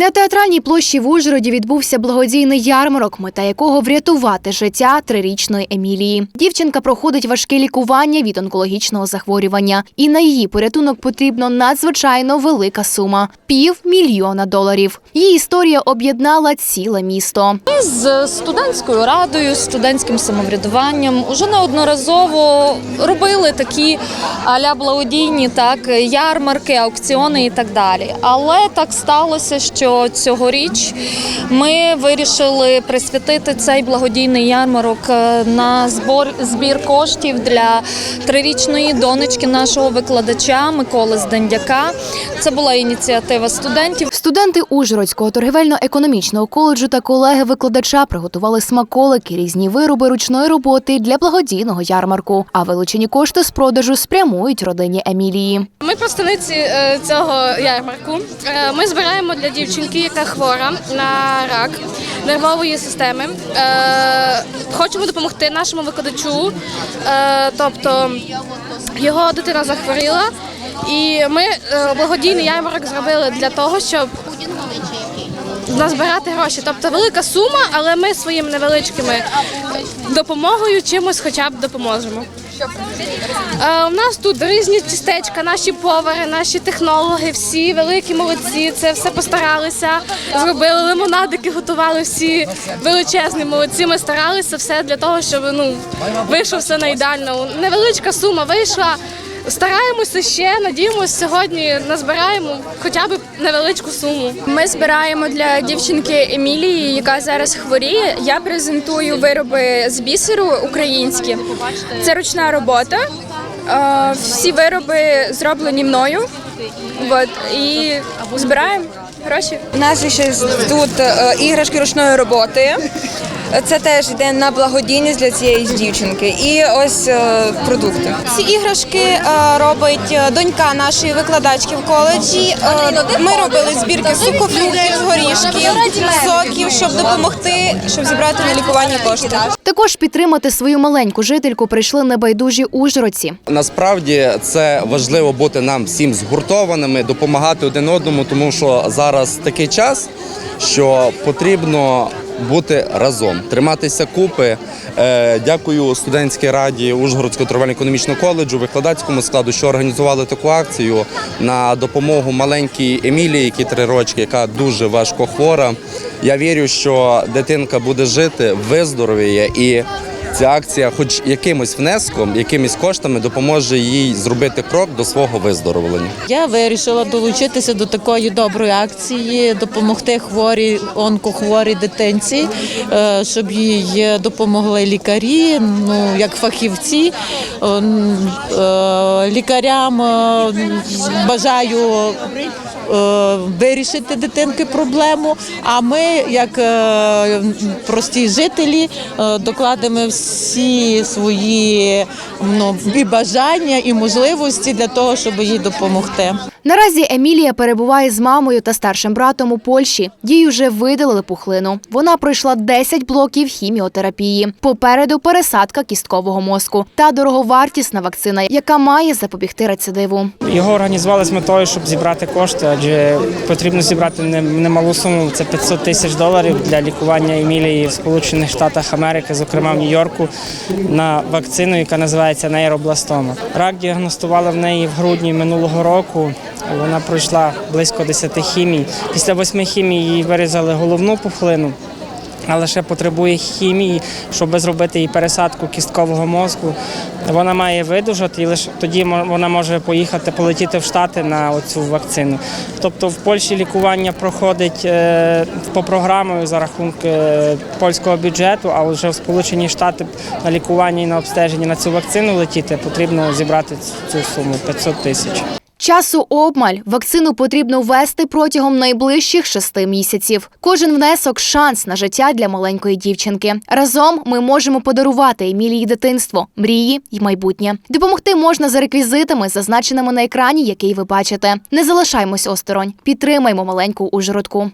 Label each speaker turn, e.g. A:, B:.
A: На театральній площі в Ужгороді відбувся благодійний ярмарок, мета якого врятувати життя трирічної Емілії. Дівчинка проходить важке лікування від онкологічного захворювання, і на її порятунок потрібно надзвичайно велика сума півмільйона доларів. Її історія об'єднала ціле місто.
B: з студентською радою, студентським самоврядуванням уже неодноразово робили такі аля благодійні так ярмарки, аукціони і так далі. Але так сталося, що цьогоріч ми вирішили присвятити цей благодійний ярмарок е, на збор збір коштів для трирічної донечки нашого викладача Миколи Здендяка. Це була ініціатива студентів.
A: Студенти Ужгородського торгівельно-економічного коледжу та колеги викладача приготували смаколики, різні вироби ручної роботи для благодійного ярмарку. А вилучені кошти з продажу спрямують родині Емілії.
C: Ми представниці е, цього ярмарку. Е, Ми збираємо для дівчинки, яка хвора на рак нервової системи. Е, Хочемо допомогти нашому викладачу, тобто його дитина захворіла, і ми благодійний ярмарок зробили для того, щоб назбирати гроші. Тобто велика сума, але ми своїми невеличкими допомогою чимось хоча б допоможемо. Е, У нас тут різні тістечка, наші повари, наші технологи, всі великі молодці. Це все постаралися. Зробили лимонадики, готували всі величезні молодці. Ми старалися все для того, щоб ну вийшло все на ідеально. Невеличка сума вийшла. Стараємося ще, надіємося, сьогодні назбираємо хоча б невеличку суму.
D: Ми збираємо для дівчинки Емілії, яка зараз хворіє. Я презентую вироби з бісеру українські. Це ручна робота. Е, Всі вироби зроблені мною. От, і збираємо гроші.
E: У нас ще тут е, іграшки ручної роботи. Це теж йде на благодійність для цієї дівчинки. І ось е, продукти.
F: Ці іграшки е, робить донька нашої викладачки в коледжі. Е, Ми робили збірки сухофруктів, з горішків, соків, щоб допомогти, щоб зібрати на лікування кошти.
A: Також підтримати свою маленьку жительку прийшли небайдужі ужгородці.
G: Насправді це важливо бути нам всім згуртованими, допомагати один одному, тому що зараз такий час, що потрібно бути разом, триматися купи. Е, Дякую студентській раді Ужгородського торговельно-економічного коледжу, викладацькому складу, що організували таку акцію на допомогу маленькій Емілії, якій три рочки, яка дуже важко хвора. Я вірю, що дитинка буде жити, виздоровіє і ця акція, хоч якимось внеском, якимись коштами, допоможе їй зробити крок до свого виздоровлення.
H: Я вирішила долучитися до такої доброї акції, допомогти хворій онкохворій дитинці, е, щоб їй допомогли лікарі, ну як фахівці. Е, е, Лікарям бажаю вирішити дитинки проблему. А ми, як прості жителі, докладемо всі свої ну, і бажання, і можливості для того, щоб їй допомогти.
A: Наразі Емілія перебуває з мамою та старшим братом у Польщі. Їй вже видалили пухлину. Вона пройшла 10 блоків хіміотерапії. Попереду пересадка кісткового мозку та дороговартісна вакцина, яка має запобігти рецидиву.
I: Його організували з метою, щоб зібрати кошти, адже потрібно зібрати немалу суму. Це 500 тисяч доларів для лікування Емілії в Сполучених Штатах Америки, зокрема в Нью-Йорку, на вакцину, яка називається нейробластома. Рак діагностували в неї в грудні минулого року. Вона пройшла близько 10 хімій. Після восьми хімій їй вирізали головну пухлину. Але ще потребує хімії, щоб зробити їй пересадку кісткового мозку. Вона має видужати, і лише тоді вона може поїхати полетіти в Штати на цю вакцину. Тобто в Польщі лікування проходить е, по програмою за рахунок е, польського бюджету, а вже в Сполучені Штати на лікування і на обстеження на цю вакцину летіти потрібно зібрати цю суму 500 тисяч.
A: Часу обмаль вакцину потрібно ввести протягом найближчих шести місяців. Кожен внесок шанс на життя для маленької дівчинки. Разом ми можемо подарувати Емілії дитинство, мрії й майбутнє. Допомогти можна за реквізитами, зазначеними на екрані, який ви бачите. Не залишаймось осторонь, підтримаймо маленьку ужгородку.